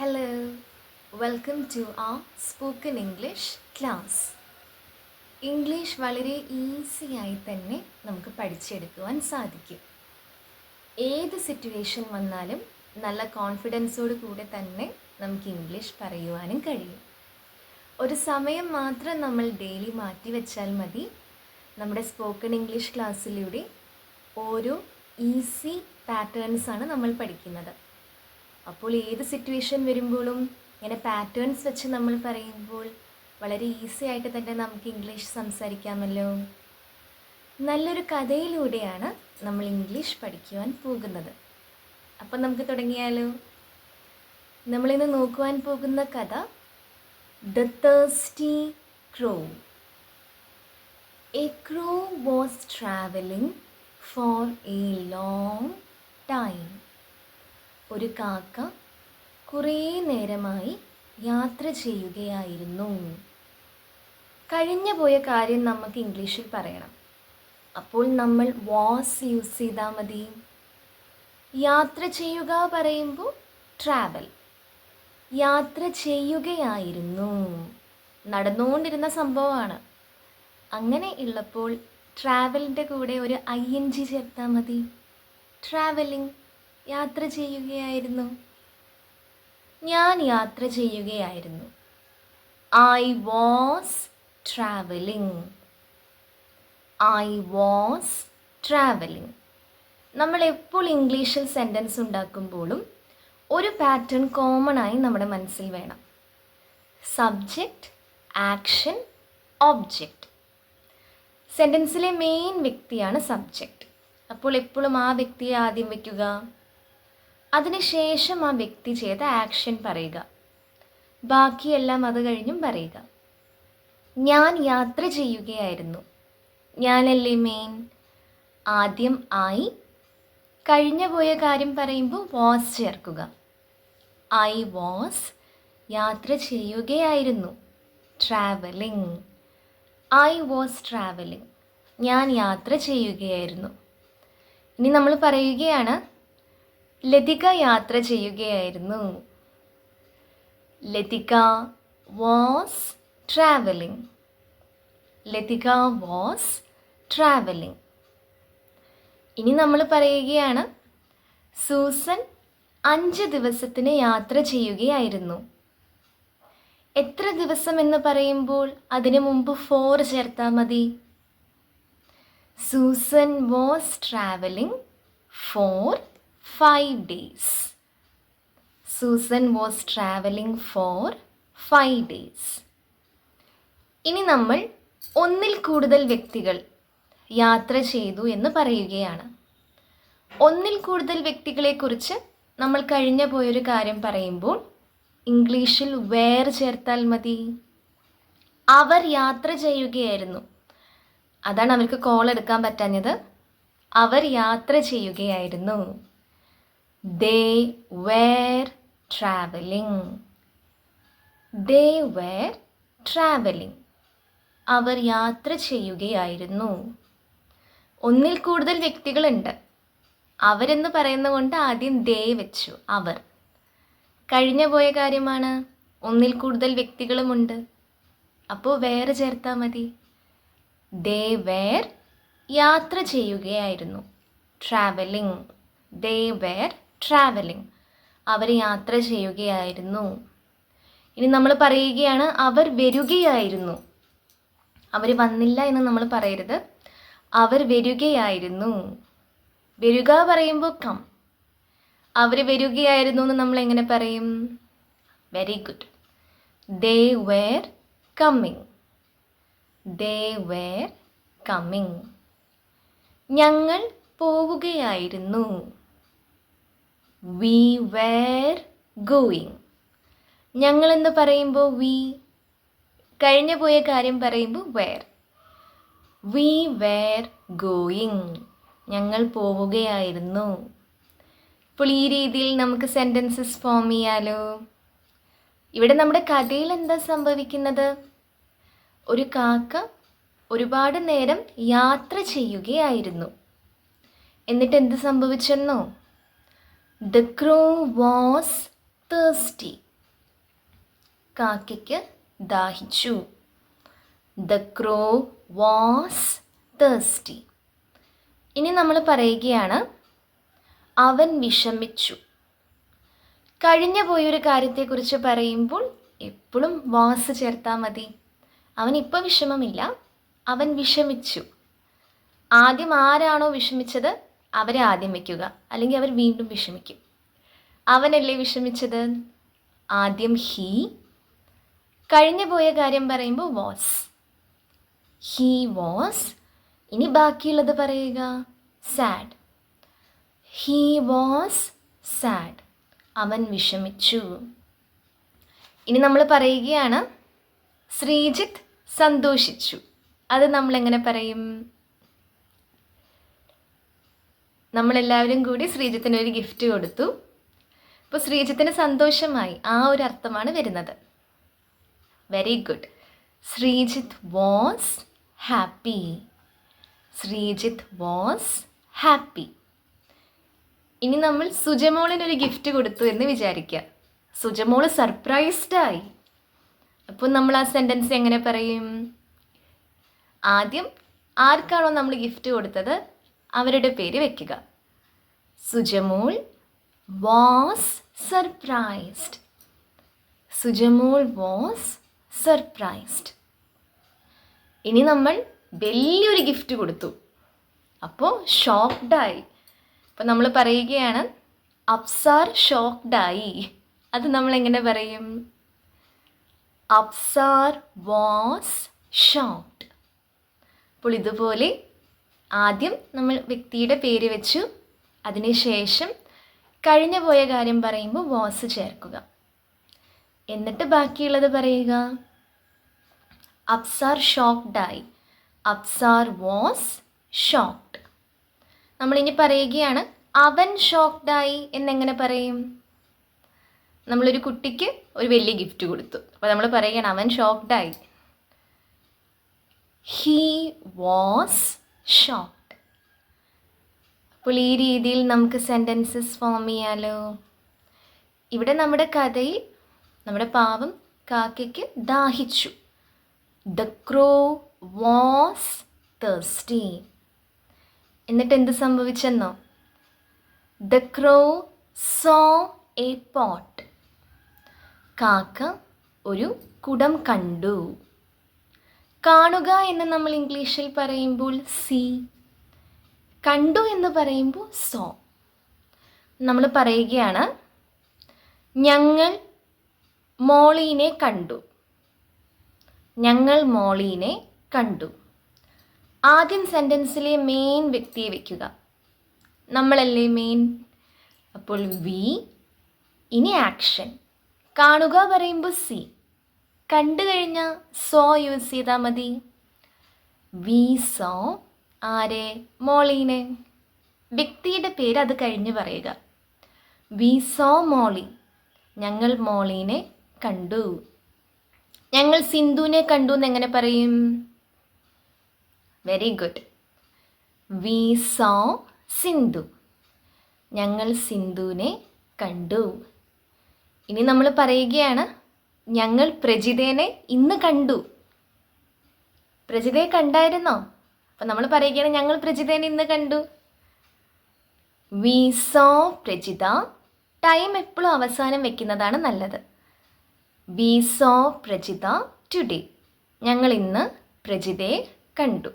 Hello, welcome to our spoken English class English വളരെ ഈസിയായി തന്നെ നമുക്ക് പഠിച്ചെടുക്കുവാൻ സാധിക്കും. ഏത് സിറ്റുവേഷൻ വന്നാലും നല്ല കോൺഫിഡൻസോട് കൂടെ തന്നെ നമുക്ക് ഇംഗ്ലീഷ് പറയുവാനും കഴിയും. ഒരു സമയം മാത്രം നമ്മൾ ഡെയിലി മാറ്റി വെച്ചാൽ മതി. നമ്മുടെ സ്പോക്കൺ ഇംഗ്ലീഷ് ക്ലാസ്സിലൂടെ ഓരോ ഈസി പാറ്റേൺസാണ് നമ്മൾ പഠിക്കുന്നത്. അപ്പോൾ ഏത് സിറ്റുവേഷൻ വരുമ്പോഴും ഇങ്ങനെ പാറ്റേൺസ് വെച്ച് നമ്മൾ പറയുമ്പോൾ വളരെ ഈസി ആയിട്ട് തന്നെ നമുക്ക് ഇംഗ്ലീഷ് സംസാരിക്കാമല്ലോ. നല്ലൊരു കഥയിലൂടെയാണ് നമ്മൾ ഇംഗ്ലീഷ് പഠിക്കുവാൻ പോകുന്നത്. അപ്പം നമുക്ക് തുടങ്ങിയാലോ? നമ്മളിന്ന് നോക്കുവാൻ പോകുന്ന കഥ the thirsty crow a crow was travelling for a long time ഒരു കാക്ക കുറേ നേരമായി യാത്ര ചെയ്യുകയായിരുന്നു. കഴിഞ്ഞു പോയ കാര്യം നമുക്ക് ഇംഗ്ലീഷിൽ പറയണം. അപ്പോൾ നമ്മൾ വാസ് യൂസ് ചെയ്താൽ മതി. യാത്ര ചെയ്യുക പറയുമ്പോൾ ട്രാവൽ യാത്ര ചെയ്യുകയായിരുന്നു. നടന്നുകൊണ്ടിരുന്ന സംഭവമാണ്. അങ്ങനെ ഉള്ളപ്പോൾ ട്രാവലിന്റെ കൂടെ ഒരു ഐ എൻ ജി ചേർത്താൽ മതി. ട്രാവലിംഗ് യാത്ര ചെയ്യുകയായിരുന്നു. ഞാൻ യാത്ര ചെയ്യുകയായിരുന്നു. I was travelling I was travelling നമ്മൾ എപ്പോൾ ഇംഗ്ലീഷിൽ സെന്റൻസ് ഉണ്ടാക്കുമ്പോഴും ഒരു പാറ്റേൺ കോമൺ ആയി നമ്മുടെ മനസ്സിൽ വേണം. സബ്ജക്റ്റ് ആക്ഷൻ ഒബ്ജക്റ്റ് സെന്റൻസിലെ മെയിൻ വ്യക്തിയാണ് സബ്ജക്റ്റ് അപ്പോൾ എപ്പോഴും ആ വ്യക്തിയെ ആദ്യം വയ്ക്കുക അതിനുശേഷം ആ വ്യക്തി ചെയ്ത ആക്ഷൻ പറയുക. ബാക്കിയെല്ലാം അത് കഴിഞ്ഞും പറയുക. ഞാൻ യാത്ര ചെയ്യുകയായിരുന്നു. ഞാനല്ലേ മെയിൻ ആദ്യം ആയി കഴിഞ്ഞു പോയ കാര്യം പറയുമ്പോൾ വാസ് ചേർക്കുക. ഐ വാസ് യാത്ര ചെയ്യുകയായിരുന്നു. ട്രാവലിംഗ് ഐ വാസ് ട്രാവലിംഗ് ഞാൻ യാത്ര ചെയ്യുകയായിരുന്നു. ഇനി നമ്മൾ പറയുകയാണ് ലതിക യാത്ര ചെയ്യുകയായിരുന്നു. Latika was travelling Latika was travelling ഇനി നമ്മൾ പറയുകയാണ് സൂസൻ അഞ്ച് ദിവസത്തിന് യാത്ര ചെയ്യുകയായിരുന്നു. എത്ര ദിവസം എന്ന് പറയുമ്പോൾ അതിനു മുമ്പ് ഫോർ ചേർത്താൽ മതി. Susan was travelling for five days Susan was travelling for five days ഇനി നമ്മൾ ഒന്നിൽ കൂടുതൽ വ്യക്തികൾ യാത്ര ചെയ്തു എന്ന് പറയുകയാണ്. ഒന്നിൽ കൂടുതൽ വ്യക്തികളെക്കുറിച്ച് നമ്മൾ കഴിഞ്ഞ പോയൊരു കാര്യം പറയുമ്പോൾ ഇംഗ്ലീഷിൽ വേർ ചേർത്താൽ മതി. അവർ യാത്ര ചെയ്യുകയായിരുന്നു. അതാണ് അവർക്ക് കോൾ എടുക്കാൻ പറ്റാഞ്ഞത്. അവർ യാത്ര ചെയ്യുകയായിരുന്നു. They were travelling They were travelling അവർ യാത്ര ചെയ്യുകയായിരുന്നു. ഒന്നിൽ കൂടുതൽ വ്യക്തികളുണ്ട്. അവരെന്ന് പറയുന്ന കൊണ്ട് ആദ്യം ദേ വെച്ചു അവർ. കഴിഞ്ഞ പോയ കാര്യമാണ്. ഒന്നിൽ കൂടുതൽ വ്യക്തികളുമുണ്ട്. അപ്പോൾ വേറെ ചേർത്താൽ മതി. ദേ വേർ യാത്ര ചെയ്യുകയായിരുന്നു. ട്രാവലിംഗ് ദേ വേർ ട്രാവലിംഗ് അവർ യാത്ര ചെയ്യുകയായിരുന്നു. ഇനി നമ്മൾ പറയുകയാണ് അവർ വരികയായിരുന്നു. അവർ വന്നില്ല എന്ന് നമ്മൾ പറയരുത്. അവർ വരികയായിരുന്നു. വരിക പറയുമ്പോൾ കം അവർ വരികയായിരുന്നു എന്ന് നമ്മൾ എങ്ങനെ പറയും? Very good they were coming they were coming ഞങ്ങൾ പോവുകയായിരുന്നു. വി വേർ ഗോയിങ് ഞങ്ങൾ എന്ന് പറയുമ്പോൾ വി കഴിഞ്ഞു പോയ കാര്യം പറയുമ്പോൾ വേർ വി വേർ ഗോയിങ് ഞങ്ങൾ പോവുകയായിരുന്നു. ഇപ്പോൾ ഈ രീതിയിൽ നമുക്ക് സെന്റൻസസ് ഫോം ചെയ്യാലോ. ഇവിടെ നമ്മുടെ കഥയിൽ എന്താ സംഭവിക്കുന്നത്? ഒരു കാക്ക ഒരുപാട് നേരം യാത്ര ചെയ്യുകയായിരുന്നു. എന്നിട്ട് എന്ത് സംഭവിച്ചെന്നോ? ദ ക്രോ വാസ് തേഴ്സ്റ്റി കാക്കയ്ക്ക് ദാഹിച്ചു. ദ ക്രോ വാസ് തേഴ്സ്റ്റി ഇനി നമ്മൾ പറയുകയാണ് അവൻ വിഷമിച്ചു. കഴിഞ്ഞു പോയൊരു കാര്യത്തെക്കുറിച്ച് പറയുമ്പോൾ എപ്പോഴും വാസ് ചേർത്താൽ മതി. അവൻ ഇപ്പോൾ വിഷമമില്ല. അവൻ വിഷമിച്ചു. ആദ്യം ആരാണോ വിഷമിച്ചത്? അവരെ ആദ്യം വയ്ക്കുക അല്ലെങ്കിൽ അവർ വീണ്ടും വിഷമിക്കും. അവനല്ലേ വിഷമിച്ചത്? ആദ്യം ഹീ കഴിഞ്ഞു പോയ കാര്യം പറയുമ്പോൾ വാസ് ഹീ വാസ് ഇനി ബാക്കിയുള്ളത് പറയുക സാഡ് ഹീ വാസ് സാഡ് അവൻ വിഷമിച്ചു. ഇനി നമ്മൾ പറയുകയാണ് ശ്രീജിത്ത് സന്തോഷിച്ചു. അത് നമ്മളെങ്ങനെ പറയും? നമ്മളെല്ലാവരും കൂടി ശ്രീജിത്തിന് ഒരു ഗിഫ്റ്റ് കൊടുത്തു. അപ്പോൾ ശ്രീജിത്തിന് സന്തോഷമായി ആ ഒരു അർത്ഥമാണ് വരുന്നത്. Very good Sreejith was happy Sreejith was happy ഇനി നമ്മൾ സുജമോളിനൊരു ഗിഫ്റ്റ് കൊടുത്തു എന്ന് വിചാരിക്കുക. സുജമോൾ സർപ്രൈസ്ഡായി അപ്പോൾ നമ്മൾ ആ സെന്റൻസ് എങ്ങനെ പറയും? ആദ്യം ആർക്കാണോ നമ്മൾ ഗിഫ്റ്റ് കൊടുത്തത്? അവരുടെ പേര് വെക്കുക. Sujamol was surprised Sujamol was surprised ഇനി നമ്മൾ വലിയൊരു ഗിഫ്റ്റ് കൊടുത്തു. അപ്പോൾ ഷോക്ക്ഡായി അപ്പോൾ നമ്മൾ പറയുകയാണ് അപ്സാർ ഷോക്ക്ഡായി അത് നമ്മൾ എങ്ങനെ പറയും? അപ്സാർ വാസ് ഷോക്ക്ഡ് അപ്പോൾ ഇതുപോലെ ആദ്യം നമ്മൾ വ്യക്തിയുടെ പേര് വെച്ചു. അതിനുശേഷം കഴിഞ്ഞു പോയ കാര്യം പറയുമ്പോൾ വാസ് ചേർക്കുക. എന്നിട്ട് ബാക്കിയുള്ളത് പറയുക. അപ്സാർ ഷോക്ഡായി അപ്സാർ വാസ് ഷോക്ക്ഡ്. നമ്മളിനി പറയുകയാണ് അവൻ ഷോക്ഡായി എന്നെങ്ങനെ പറയും? നമ്മളൊരു കുട്ടിക്ക് ഒരു വലിയ ഗിഫ്റ്റ് കൊടുത്തു. അപ്പോൾ നമ്മൾ പറയുകയാണ് അവൻ ഷോക്ഡായി ഹീ വാസ് ഷോക്ക്ഡ് അപ്പോൾ ഈ രീതിയിൽ നമുക്ക് സെന്റൻസസ് ഫോം ചെയ്യാലോ. ഇവിടെ നമ്മുടെ കഥയിൽ നമ്മുടെ പാവം കാക്കയ്ക്ക് ദാഹിച്ചു. ദ ക്രോ വാസ് തേഴ്സ്റ്റി എന്നിട്ട് എന്ത് സംഭവിച്ചെന്നോ? The crow saw a pot കാക്ക ഒരു കുടം കണ്ടു. കാണുക എന്ന് നമ്മൾ ഇംഗ്ലീഷിൽ പറയുമ്പോൾ സി കണ്ടു എന്ന് പറയുമ്പോൾ സോ. നമ്മൾ പറയുകയാണ് ഞങ്ങൾ മോളീനെ കണ്ടു. ഞങ്ങൾ മോളീനെ കണ്ടു. ആദ്യം സെന്റൻസിലെ മെയിൻ വ്യക്തിയെ വയ്ക്കുക നമ്മളല്ലേ മെയിൻ അപ്പോൾ വി ഇനി ആക്ഷൻ കാണുക പറയുമ്പോൾ സി. കണ്ടു കഴിഞ്ഞാൽ സോ യൂസ് ചെയ്താൽ മതി. വി സോ ആരെ? മോളീനെ. വ്യക്തിയുടെ പേര് അത് കഴിഞ്ഞ് പറയുക. We saw Molly. ഞങ്ങൾ മോളീനെ കണ്ടു. ഞങ്ങൾ സിന്ധുവിനെ കണ്ടു എന്ന് എങ്ങനെ പറയും? Very good we saw Sindhu. ഞങ്ങൾ സിന്ധുവിനെ കണ്ടു. ഇനി നമ്മൾ പറയുകയാണ് ഞങ്ങൾ പ്രജിതേനെ ഇന്ന് കണ്ടു. പ്രജിതയെ കണ്ടായിരുന്നോ? അപ്പം നമ്മൾ പറയുകയാണ് ഞങ്ങൾ പ്രജിതേനെ ഇന്ന് കണ്ടു. വി സോ പ്രജിത ടൈം എപ്പോഴും അവസാനം വെക്കുന്നതാണ് നല്ലത്. വി സോ പ്രജിത ടുഡേ ഞങ്ങൾ ഇന്ന് പ്രജിതയെ കണ്ടു.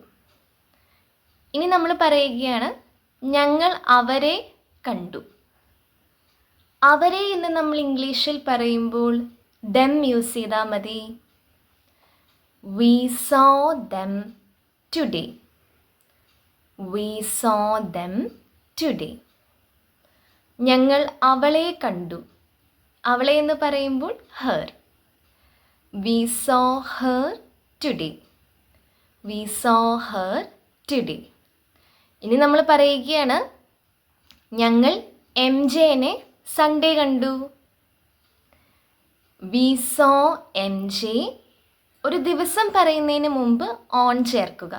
ഇനി നമ്മൾ പറയുകയാണ് ഞങ്ങൾ അവരെ കണ്ടു. അവരെ എന്ന് നമ്മൾ ഇംഗ്ലീഷിൽ പറയുമ്പോൾ ദം യൂസ് ചെയ്താൽ മതി. We saw them today we saw them today ഞങ്ങൾ അവളെ കണ്ടു. അവളെ എന്ന് പറയുമ്പോൾ her we saw her today we saw her today ഇനി നമ്മൾ പറയുകയാണ് ഞങ്ങൾ എം ജെനെ സൺഡേ കണ്ടു. വി സോ എം ജെ ഒരു ദിവസം പറയുന്നതിന് മുമ്പ് ഓൺ ചേർക്കുക.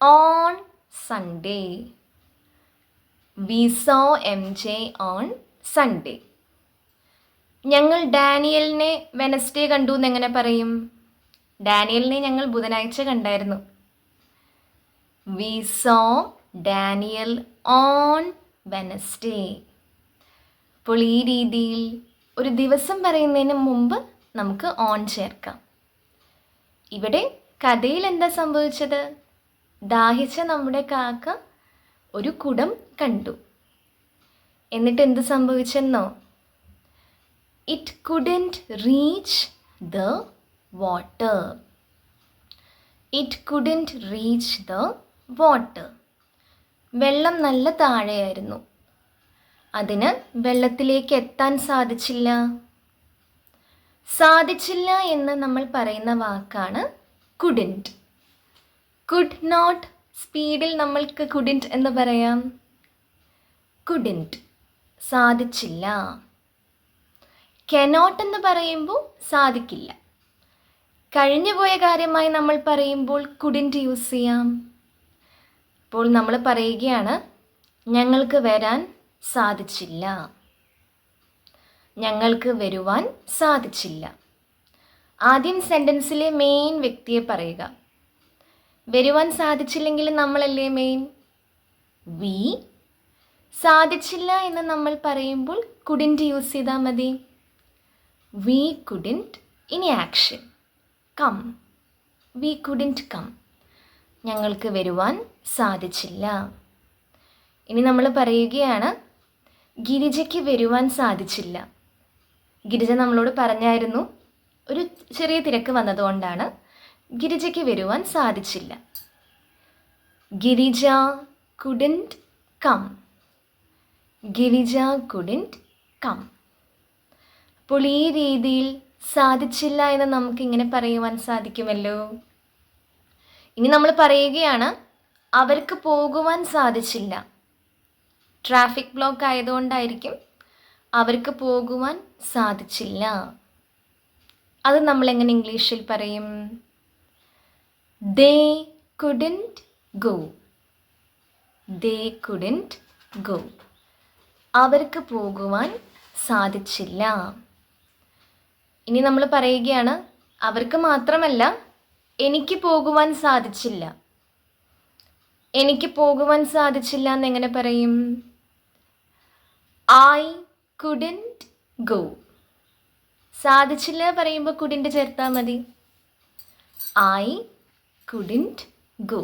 On Sunday we saw M J on Sunday ഞങ്ങൾ ഡാനിയലിനെ വെനസ്ഡേ കണ്ടു എന്നെങ്ങനെ പറയും? ഡാനിയലിനെ ഞങ്ങൾ ബുധനാഴ്ച കണ്ടായിരുന്നു. We saw Daniel on Wednesday. അപ്പോൾ ഈ രീതിയിൽ ഒരു ദിവസം പറയുന്നതിന് മുമ്പ് നമുക്ക് ഓൺ ചേർക്കാം. ഇവിടെ കഥയിൽ എന്താ സംഭവിച്ചത്? ദാഹിച്ച നമ്മുടെ കാക്ക ഒരു കുടം കണ്ടു. എന്നിട്ട് എന്ത് സംഭവിച്ചെന്നോ? It couldn't reach the water it couldn't reach the water വെള്ളം നല്ല താഴെയായിരുന്നു. അതിന് വെള്ളത്തിലേക്ക് എത്താൻ സാധിച്ചില്ല. സാധിച്ചില്ല എന്ന് നമ്മൾ പറയുന്ന വാക്കാണ് കുഡിന്റ് കുഡ് നോട്ട് സ്പീഡിൽ നമ്മൾക്ക് കുഡിന്റ് എന്ന് പറയാം. കുഡിന്റ് സാധിച്ചില്ല. കെനോട്ട് എന്ന് പറയുമ്പോൾ സാധിക്കില്ല. കഴിഞ്ഞുപോയ കാര്യമായി നമ്മൾ പറയുമ്പോൾ കുഡിന്റ് യൂസ് ചെയ്യാം. അപ്പോൾ നമ്മൾ പറയുകയാണ് ഞങ്ങൾക്ക് വരാൻ സാധിച്ചില്ല. ഞങ്ങൾക്ക് വരുവാൻ സാധിച്ചില്ല. ആദ്യം സെന്റൻസിലെ മെയിൻ വ്യക്തിയെ പറയുക. വരുവാൻ സാധിച്ചില്ലെങ്കിൽ നമ്മളല്ലേ മെയിൻ വി സാധിച്ചില്ല എന്ന് നമ്മൾ പറയുമ്പോൾ കുഡിന്റ് യൂസ് ചെയ്താൽ മതി. വി കുഡിന്റ് ഇനി action come we couldn't come ഞങ്ങൾക്ക് വരുവാൻ സാധിച്ചില്ല. ഇനി നമ്മൾ പറയുകയാണ് ഗിരിജയ്ക്ക് വരുവാൻ സാധിച്ചില്ല. ഗിരിജ നമ്മളോട് പറഞ്ഞായിരുന്നു ഒരു ചെറിയ തിരക്ക് വന്നതുകൊണ്ടാണ് ഗിരിജയ്ക്ക് വരുവാൻ സാധിച്ചില്ല. Girija couldn't come Girija couldn't come അപ്പോൾ ഈ രീതിയിൽ സാധിച്ചില്ല എന്ന് നമുക്കിങ്ങനെ പറയുവാൻ സാധിക്കുമല്ലോ? ഇനി നമ്മൾ പറയുകയാണ് അവർക്ക് പോകുവാൻ സാധിച്ചില്ല. ട്രാഫിക് ബ്ലോക്ക് ആയതുകൊണ്ടായിരിക്കും അവർക്ക് പോകുവാൻ സാധിച്ചില്ല. അത് നമ്മൾ എങ്ങനെ ഇംഗ്ലീഷിൽ പറയും? They couldn't go they couldn't go അവർക്ക് പോകുവാൻ സാധിച്ചില്ല. ഇനി നമ്മൾ പറയുകയാണ് അവർക്ക് മാത്രമല്ല എനിക്ക് പോകുവാൻ സാധിച്ചില്ല. എനിക്ക് പോകുവാൻ സാധിച്ചില്ല എന്നെങ്ങനെ പറയും? ഐ കുഡന്റ് ഗോ സാധിച്ചില്ല പറയുമ്പോൾ കുഡിന്റെ ചേർത്താൽ മതി. ഐ കുഡിന്റ് ഗോ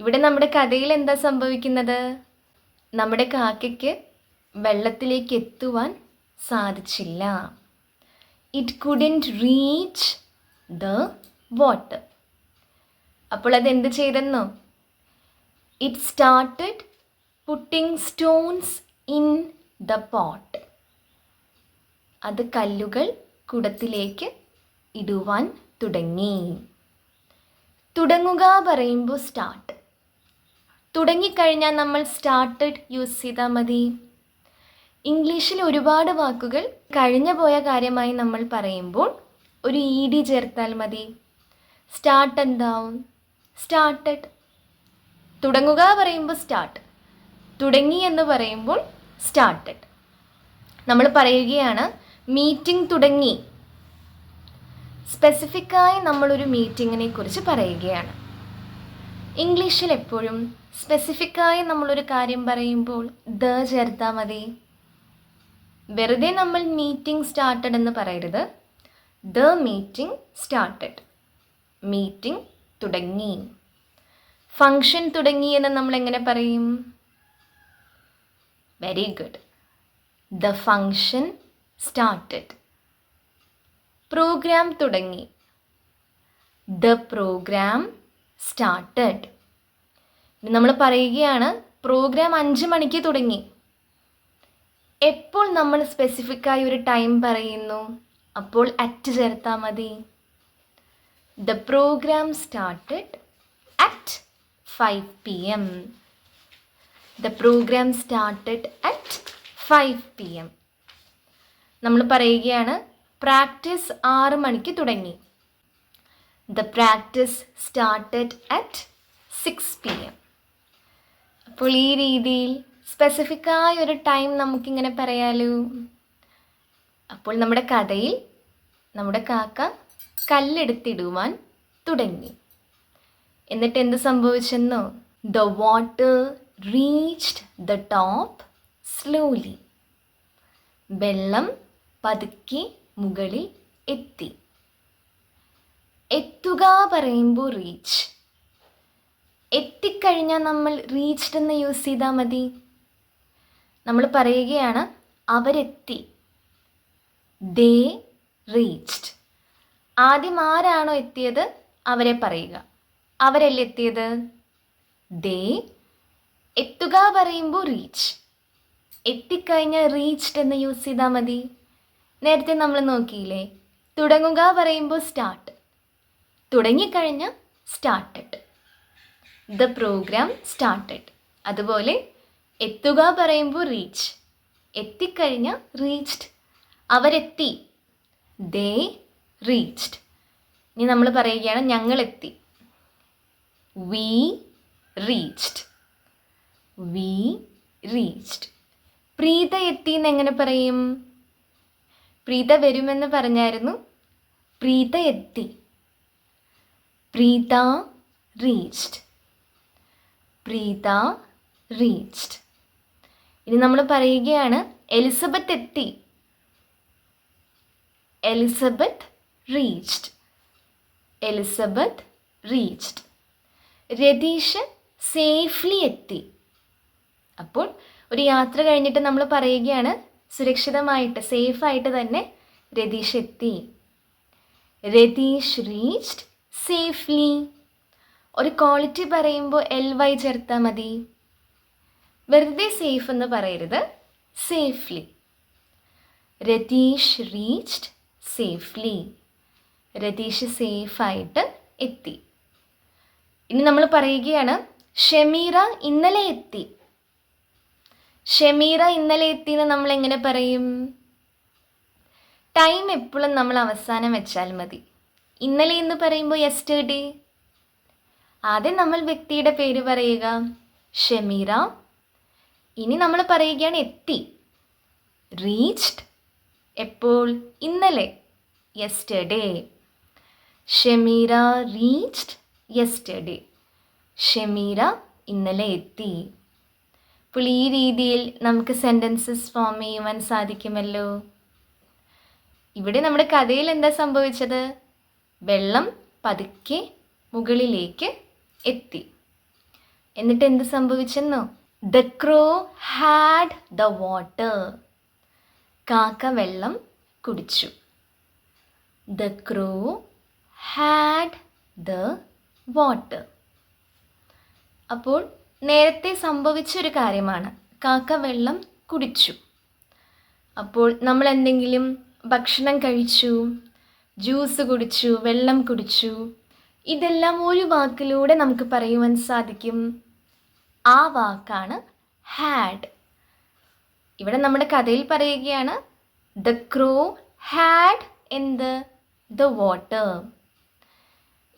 ഇവിടെ നമ്മുടെ കഥയിൽ എന്താ സംഭവിക്കുന്നത്? നമ്മുടെ കാക്കയ്ക്ക് വെള്ളത്തിലേക്ക് എത്തുവാൻ സാധിച്ചില്ല. It couldn't reach the water അപ്പോൾ അത് എന്ത് ചെയ്തെന്നോ? It started putting stones in the pot അത് കല്ലുകൾ കുടത്തിലേക്ക് ഇടുവാൻ തുടങ്ങി. തുടങ്ങുക പറയുമ്പോൾ സ്റ്റാർട്ട് തുടങ്ങിക്കഴിഞ്ഞാൽ നമ്മൾ സ്റ്റാർട്ടഡ് യൂസ് ചെയ്താൽ മതി. ഇംഗ്ലീഷിൽ ഒരുപാട് വാക്കുകൾ കഴിഞ്ഞു പോയ കാര്യമായി നമ്മൾ പറയുമ്പോൾ ഒരു ഇ ഡി ചേർത്താൽ മതി. സ്റ്റാർട്ട് എന്താവും? സ്റ്റാർട്ടഡ് തുടങ്ങുക പറയുമ്പോൾ സ്റ്റാർട്ട് തുടങ്ങി എന്ന് പറയുമ്പോൾ സ്റ്റാർട്ടഡ് നമ്മൾ പറയുകയാണ് മീറ്റിംഗ് തുടങ്ങി. സ്പെസിഫിക്കായി നമ്മളൊരു മീറ്റിങ്ങിനെ കുറിച്ച് പറയുകയാണ്. ഇംഗ്ലീഷിൽ എപ്പോഴും സ്പെസിഫിക്കായി നമ്മളൊരു കാര്യം പറയുമ്പോൾ ദ ചേർത്താൽ മതി. വെറുതെ നമ്മൾ മീറ്റിംഗ് സ്റ്റാർട്ടഡ് എന്ന് പറയരുത്. ദ മീറ്റിംഗ് സ്റ്റാർട്ടഡ് മീറ്റിംഗ് തുടങ്ങി. ഫങ്ഷൻ തുടങ്ങി എന്ന് നമ്മൾ എങ്ങനെ പറയും? Very good the function started programme തുടങ്ങി. ദ പ്രോഗ്രാം സ്റ്റാർട്ടഡ് നമ്മൾ പറയുകയാണ് പ്രോഗ്രാം അഞ്ച് മണിക്ക് തുടങ്ങി. എപ്പോൾ നമ്മൾ സ്പെസിഫിക്കായി ഒരു ടൈം പറയുന്നു? അപ്പോൾ അറ്റ് ചേർത്താൽ മതി. The programme started at five P M the programme started at five P M നമ്മൾ പറയുകയാണ് പ്രാക്ടീസ് ആറ് മണിക്ക് തുടങ്ങി. The practice started at six P M അപ്പോൾ ഈ രീതിയിൽ സ്പെസിഫിക്കായ ഒരു ടൈം നമുക്കിങ്ങനെ പറയാലോ? അപ്പോൾ നമ്മുടെ കഥയിൽ നമ്മുടെ കാക്ക കല്ലെടുത്തിടുവാൻ തുടങ്ങി. എന്നിട്ട് എന്ത് സംഭവിച്ചെന്നോ? The water reached the top slowly വെള്ളം പതുക്കെ മുകളിൽ എത്തി. എത്തുക പറയുമ്പോൾ റീച്ച് എത്തിക്കഴിഞ്ഞാൽ നമ്മൾ റീച്ച്ഡ് എന്ന് യൂസ് ചെയ്താൽ മതി. നമ്മൾ പറയുകയാണ് അവരെത്തി. ദേ റീച്ച്ഡ് ആദ്യം ആരാണോ എത്തിയത്? അവരെ പറയുക. അവരല്ലേ എത്തിയത്? ദേ എത്തുക പറയുമ്പോൾ റീച്ച് എത്തിക്കഴിഞ്ഞാൽ റീച്ച്ഡ് എന്ന് യൂസ് ചെയ്താൽ മതി. നേരത്തെ നമ്മൾ നോക്കിയില്ലേ? തുടങ്ങുക പറയുമ്പോൾ സ്റ്റാർട്ട് തുടങ്ങിക്കഴിഞ്ഞാൽ സ്റ്റാർട്ടഡ് ദ പ്രോഗ്രാം സ്റ്റാർട്ടഡ് അതുപോലെ എത്തുക പറയുമ്പോൾ റീച്ച് എത്തിക്കഴിഞ്ഞാൽ റീച്ച്ഡ് അവരെത്തി. ദേ റീച്ച്ഡ് ഇനി നമ്മൾ പറയുകയാണ് ഞങ്ങളെത്തി. We reached we reached. Preetha എത്തി എന്ന് എങ്ങനെ പറയും? പ്രീത വരുമെന്ന് പറഞ്ഞായിരുന്നു. പ്രീത എത്തി. പ്രീത റീച്ച്ഡ്. പ്രീത റീച്ച്ഡ്. ഇനി നമ്മൾ പറയുകയാണ് എലിസബത്ത് എത്തി. Elizabeth reached. Elizabeth reached. Ratheesh safely എത്തി. അപ്പോൾ ഒരു യാത്ര കഴിഞ്ഞിട്ട് നമ്മൾ പറയുകയാണ് സുരക്ഷിതമായിട്ട് സേഫ് ആയിട്ട് തന്നെ രതീഷ് എത്തി. Ratheesh reached safely. ഒരു ക്വാളിറ്റി പറയുമ്പോൾ എൽ വൈ ചേർത്താൽ മതി. വെറുതെ സേഫ് എന്ന് പറയരുത് safely. Ratheesh reached safely. Ratheesh സേഫായിട്ട് എത്തി. ഇനി നമ്മൾ പറയുകയാണ് ഷമീറ ഇന്നലെ എത്തി. ഷമീറ ഇന്നലെ എത്തി എന്ന് നമ്മൾ എങ്ങനെ പറയും? ടൈം എപ്പോഴും നമ്മൾ അവസാനം വെച്ചാൽ മതി. ഇന്നലെ എന്ന് പറയുമ്പോൾ യെസ്റ്റർഡേ ആദ്യം നമ്മൾ വ്യക്തിയുടെ പേര് പറയുക. ഷമീറ ഇനി നമ്മൾ പറയുകയാണ് എത്തി. റീച്ച്ഡ് എപ്പോൾ? ഇന്നലെ. Yesterday Shameera reached yesterday Shameera ഇന്നലെ എത്തി. അപ്പോൾ ഈ രീതിയിൽ നമുക്ക് സെന്റൻസസ് ഫോം ചെയ്യുവാൻ സാധിക്കുമല്ലോ? ഇവിടെ നമ്മുടെ കഥയിൽ എന്താ സംഭവിച്ചത്? വെള്ളം പതുക്കെ മുകളിലേക്ക് എത്തി. എന്നിട്ട് എന്ത് സംഭവിച്ചെന്നോ? The crow had the water കാക്ക വെള്ളം കുടിച്ചു. The crow had the water അപ്പോൾ നേരത്തെ സംഭവിച്ച ഒരു കാര്യമാണ്. കാക്ക വെള്ളം കുടിച്ചു. അപ്പോൾ നമ്മൾ എന്തെങ്കിലും ഭക്ഷണം കഴിച്ചു ജ്യൂസ് കുടിച്ചു വെള്ളം കുടിച്ചു ഇതെല്ലാം ഒരു വാക്കിലൂടെ നമുക്ക് പറയുവാൻ സാധിക്കും. ആ വാക്കാണ് ഹാഡ് ഇവിടെ നമ്മുടെ കഥയിൽ പറയുകയാണ് ദ ക്രോ ഹാഡ് എന്ത്? ദ വാട്ടർ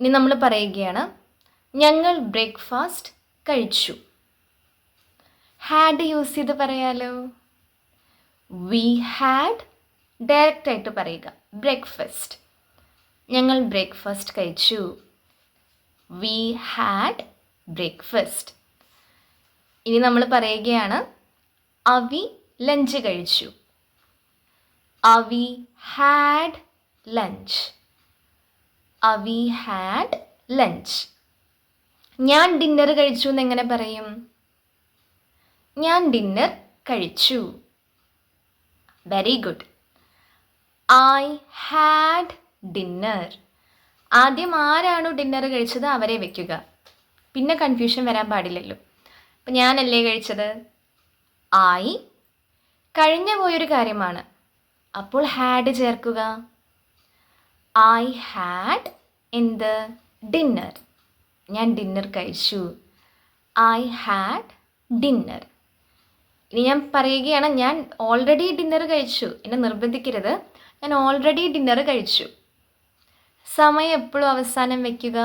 ഇനി നമ്മൾ പറയുകയാണ് ഞങ്ങൾ ബ്രേക്ക്ഫാസ്റ്റ് കഴിച്ചു. ഹാഡ് യൂസ് ചെയ്ത് പറയാലോ? വി ഹാഡ് ഡയറക്റ്റ് ആയിട്ട് പറയുക. ബ്രേക്ക്ഫാസ്റ്റ് ഞങ്ങൾ ബ്രേക്ക്ഫാസ്റ്റ് കഴിച്ചു. വി ഹാഡ് ബ്രേക്ക്ഫാസ്റ്റ് ഇനി നമ്മൾ പറയുകയാണ് അവി ലഞ്ച് കഴിച്ചു. Avi had lunch Avi had lunch ഞാൻ ഡിന്നർ കഴിച്ചു എന്ന് എങ്ങനെ പറയും? ഞാൻ ഡിന്നർ കഴിച്ചു. Very good I had dinner ആദ്യം ആരാണോ ഡിന്നർ കഴിച്ചത് അവരെ വെക്കുക. പിന്നെ കൺഫ്യൂഷൻ വരാൻ പാടില്ലല്ലോ. അപ്പം ഞാനല്ലേ കഴിച്ചത്? ഐ കഴിഞ്ഞു പോയൊരു കാര്യമാണ്. അപ്പോൾ ഹാഡ് ചേർക്കുക. ഐ ഹാഡ് ഇൻ എന്ത് ഡിന്നർ ഞാൻ ഡിന്നർ കഴിച്ചു. ഐ ഹാഡ് ഡിന്നർ ഇനി ഞാൻ പറയുകയാണ് ഞാൻ ഓൾറെഡി ഡിന്നർ കഴിച്ചു. എന്നെ നിർബന്ധിക്കരുത്. ഞാൻ ഓൾറെഡി ഡിന്നർ കഴിച്ചു. സമയം എപ്പോഴും അവസാനം വയ്ക്കുക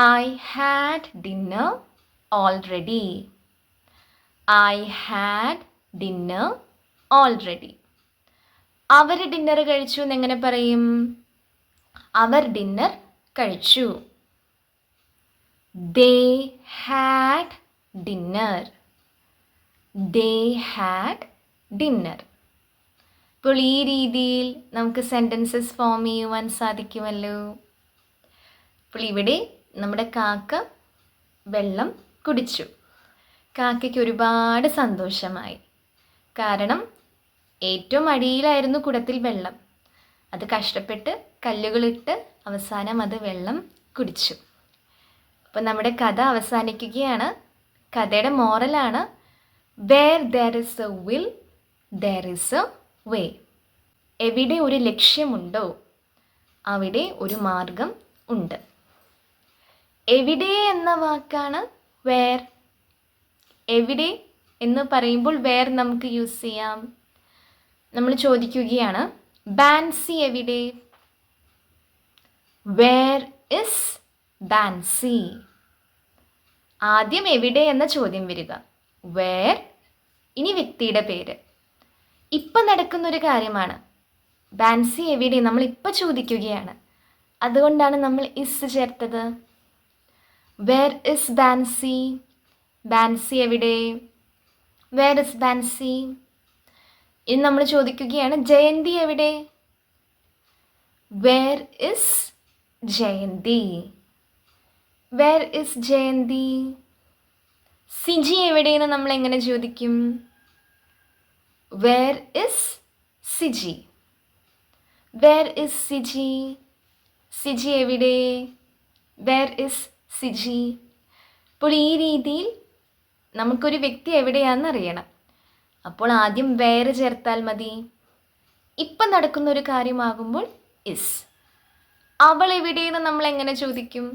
I had dinner already I had dinner already our dinner കഴിച്ചു എന്നെങ്ങനെ പറയും? അവർ ഡിന്നർ കഴിച്ചു. ദേ had dinner. They had dinner. അപ്പോൾ ഈ രീതിയിൽ നമുക്ക് സെന്റൻസസ് ഫോം ചെയ്യുവാൻ സാധിക്കുമല്ലോ? അപ്പോൾ ഇവിടെ നമ്മുടെ കാക്ക വെള്ളം കുടിച്ചു. കാക്കയ്ക്ക് ഒരുപാട് സന്തോഷമായി. കാരണം ഏറ്റവും അടിയിലായിരുന്നു കുടത്തിൽ വെള്ളം. അത് കഷ്ടപ്പെട്ട് കല്ലുകളിട്ട് അവസാനം അത് വെള്ളം കുടിച്ചു. അപ്പോൾ നമ്മുടെ കഥ അവസാനിക്കുകയാണ്. കഥയുടെ മോറലാണ് where there is a will there is a way എവിടെ ഒരു ലക്ഷ്യമുണ്ടോ അവിടെ ഒരു മാർഗം ഉണ്ട്. എവിടെ എന്ന വാക്കാണ് വേർ എവിടെ എന്ന് പറയുമ്പോൾ വേർ നമുക്ക് യൂസ് ചെയ്യാം. നമ്മൾ ചോദിക്കുകയാണ് ബാൻസി എവിടെ? വേർ ഇസ് ബാൻസി ആദ്യം എവിടെ എന്ന ചോദ്യം വരിക. വേർ ഇനി വ്യക്തിയുടെ പേര്. ഇപ്പം നടക്കുന്നൊരു കാര്യമാണ്. ബാൻസി എവിടെ നമ്മൾ ഇപ്പം ചോദിക്കുകയാണ്. അതുകൊണ്ടാണ് നമ്മൾ ഇസ് ചേർത്തത്. വേർ ഇസ് ബാൻസി ബാൻസി എവിടെ? വേർ ഇസ് ബാൻസി ഇനി നമ്മൾ ചോദിക്കുകയാണ് ജയന്തി എവിടെ? Where is Jayanthi? Where is Jayanthi Siji എവിടെയെന്ന് നമ്മൾ എങ്ങനെ ചോദിക്കും? Where is Siji where is Siji Siji എവിടെ? വേർ ഇസ് സിജി അപ്പോൾ ഈ രീതിയിൽ നമുക്കൊരു വ്യക്തി എവിടെയാണെന്ന് അറിയണം. അപ്പോൾ ആദ്യം വേറെ ചേർത്താൽ മതി. ഇപ്പം നടക്കുന്ന ഒരു കാര്യമാകുമ്പോൾ ഇസ് അവൾ എവിടെയെന്ന് നമ്മൾ എങ്ങനെ ചോദിക്കും?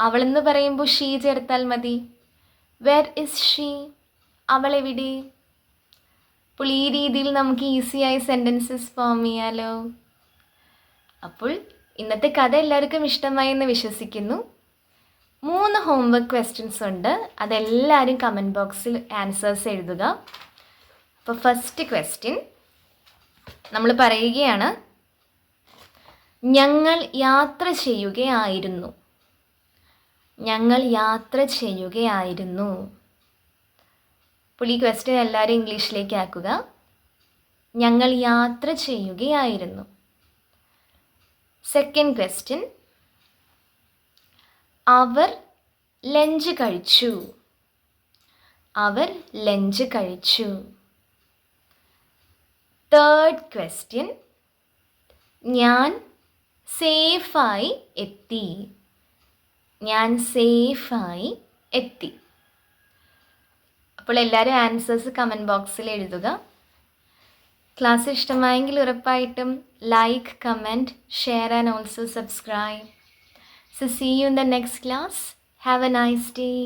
അവളെന്ന് പറയുമ്പോൾ ഷീ ചേർത്താൽ മതി. വെർ ഇസ് ഷീ അവൾ എവിടെ അപ്പോൾ ഈ രീതിയിൽ നമുക്ക് ഈസിയായി സെന്റൻസസ് ഫോം ചെയ്യാലോ. അപ്പോൾ ഇന്നത്തെ കഥ എല്ലാവർക്കും ഇഷ്ടമായി എന്ന് വിശ്വസിക്കുന്നു. മൂന്ന് ഹോംവർക്ക് ക്വസ്റ്റ്യൻസ് ഉണ്ട്. അതെല്ലാവരും കമന്റ് ബോക്സിൽ ആൻസേഴ്സ് എഴുതുക. അപ്പോൾ ഫസ്റ്റ് ക്വസ്റ്റ്യൻ നമ്മൾ പറയുകയാണ് ഞങ്ങൾ യാത്ര ചെയ്യുകയായിരുന്നു. ഞങ്ങൾ യാത്ര ചെയ്യുകയായിരുന്നു. ഈ ക്വസ്റ്റ്യൻ എല്ലാവരും ഇംഗ്ലീഷിലേക്ക് ആക്കുക. ഞങ്ങൾ യാത്ര ചെയ്യുകയായിരുന്നു. സെക്കൻഡ് ക്വസ്റ്റ്യൻ അവർ ലഞ്ച് കഴിച്ചു. അവർ ലഞ്ച് കഴിച്ചു. തേർഡ് ക്വസ്റ്റ്യൻ ഞാൻ സേഫായി എത്തി. ഞാൻ സേഫായി എത്തി. അപ്പോൾ എല്ലാവരും ആൻസേഴ്സ് കമന്റ് ബോക്സിൽ എഴുതുക. ക്ലാസ് ഇഷ്ടമായെങ്കിൽ ഉറപ്പായിട്ടും like comment share and also subscribe so see you in the next class have a nice day.